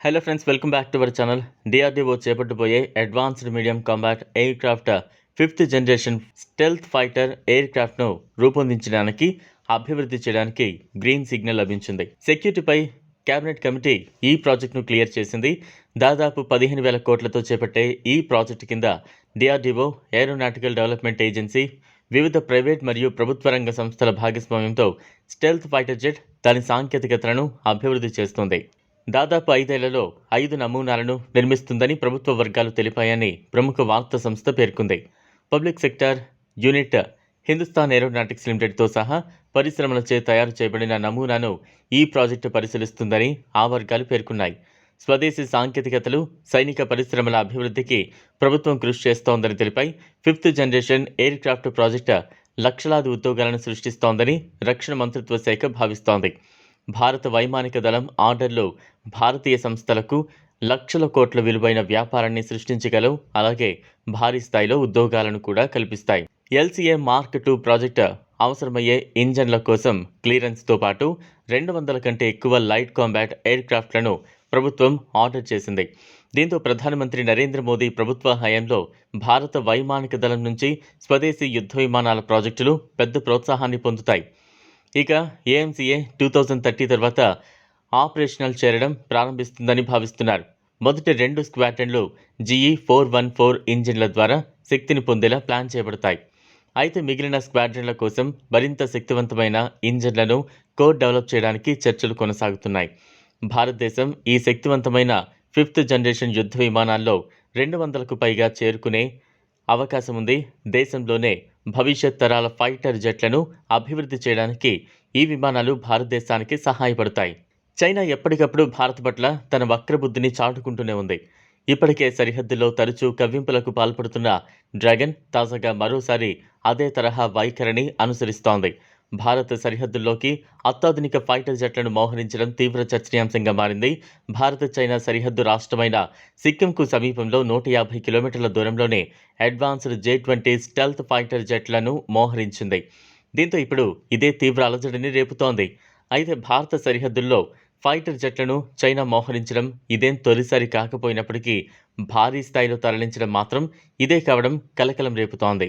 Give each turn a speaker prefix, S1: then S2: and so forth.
S1: Hello friends welcome back to our channel DRDO చేపట్టబోయే advanced medium combat aircraft fifth generation stealth fighter air క్రాఫ్ట్ను రూపొందించడానికి అభివృద్ధి చేయడానికి green signal లభించింది. సెక్యూరిటీపై cabinet committee ఈ ప్రాజెక్టును క్లియర్ చేసింది. దాదాపు పదిహేను వేల కోట్లతో చేపట్టే ఈ ప్రాజెక్టు కింద డిఆర్డీఓ ఏరోనాటికల్ డెవలప్మెంట్ ఏజెన్సీ వివిధ ప్రైవేట్ మరియు ప్రభుత్వ రంగ సంస్థల భాగస్వామ్యంతో స్టెల్త్ ఫైటర్ జెట్ దాని సాంకేతికతలను అభివృద్ధి చేస్తుంది. దాదాపు ఐదేళ్ళలో ఐదు నమూనాలను నిర్మిస్తుందని ప్రభుత్వ వర్గాలు తెలిపాయని ప్రముఖ వార్తా సంస్థ పేర్కొంది. Public sector unit Hindustan Aeronautics లిమిటెడ్తో సహా పరిశ్రమలచే తయారు చేయబడిన నమూనాను ఈ ప్రాజెక్టు పరిశీలిస్తుందని ఆ వర్గాలు పేర్కొన్నాయి. స్వదేశీ సాంకేతికతలు సైనిక పరిశ్రమల అభివృద్ధికి ప్రభుత్వం కృషి చేస్తోందని తెలిపాయి. Fifth generation aircraft project లక్షలాది ఉద్యోగాలను సృష్టిస్తోందని రక్షణ మంత్రిత్వ శాఖ భావిస్తోంది. భారత వైమానిక దళం ఆర్డర్లు భారతీయ సంస్థలకు లక్షల కోట్ల విలువైన వ్యాపారాన్ని సృష్టించగలవు. అలాగే భారీ స్థాయిలో ఉద్యోగాలను కూడా కల్పిస్తాయి. ఎల్సీఏ మార్క్ టూ ప్రాజెక్టు అవసరమయ్యే ఇంజన్ల కోసం క్లియరెన్స్తో పాటు రెండు వందల కంటే ఎక్కువ లైట్ కాంబాట్ ఎయిర్ క్రాఫ్ట్లను ప్రభుత్వం ఆర్డర్ చేసింది. దీంతో ప్రధానమంత్రి నరేంద్ర మోదీ ప్రభుత్వ హయాంలో భారత వైమానిక దళం నుంచి స్వదేశీ యుద్ధ విమానాల ప్రాజెక్టులు పెద్ద ప్రోత్సాహాన్ని పొందుతాయి. ఇక ఏఎంసీఏ టూ థౌజండ్ థర్టీ తర్వాత ఆపరేషనల్ చేరడం ప్రారంభిస్తుందని భావిస్తున్నారు. మొదటి రెండు స్క్వాడ్రన్లు జీఈ ఫోర్ వన్ ఫోర్ ఇంజిన్ల ద్వారా శక్తిని పొందేలా ప్లాన్ చేయబడతాయి అయితే మిగిలిన స్క్వాడ్రన్ల కోసం మరింత శక్తివంతమైన ఇంజిన్లను కోడ్ డెవలప్ చేయడానికి చర్చలు కొనసాగుతున్నాయి. భారతదేశం ఈ శక్తివంతమైన ఫిఫ్త్ జనరేషన్ యుద్ధ విమానాల్లో రెండు వందలకు పైగా చేరుకునే అవకాశం ఉంది దేశంలోనే భవిష్యత్ తరాల ఫైటర్ జెట్లను అభివృద్ధి చేయడానికి ఈ విమానాలు భారతదేశానికి సహాయపడతాయి. చైనా ఎప్పటికప్పుడు భారత్ పట్ల తన వక్రబుద్ధిని చాటుకుంటూనే ఉంది. ఇప్పటికే సరిహద్దులో తరచూ కవ్వింపులకు పాల్పడుతున్న డ్రాగన్ తాజాగా మరోసారి అదే తరహా వైఖరిని అనుసరిస్తోంది. భారత సరిహద్దుల్లోకి అత్యాధునిక ఫైటర్ జెట్లను మోహరించడం తీవ్ర చర్చనీయాంశంగా మారింది. భారత చైనా సరిహద్దు రాష్ట్రమైన సిక్కింకు సమీపంలో నూట యాభై కిలోమీటర్ల దూరంలోనే advanced J twenty stealth fighter జెట్లను మోహరించింది. దీంతో ఇప్పుడు ఇదే తీవ్ర అలజడిని రేపుతోంది. అయితే భారత సరిహద్దుల్లో ఫైటర్ జెట్లను చైనా మోహరించడం ఇదేం తొలిసారి కాకపోయినప్పటికీ భారీ స్థాయిలో తరలించడం మాత్రం ఇదే కావడం కలకలం రేపుతోంది.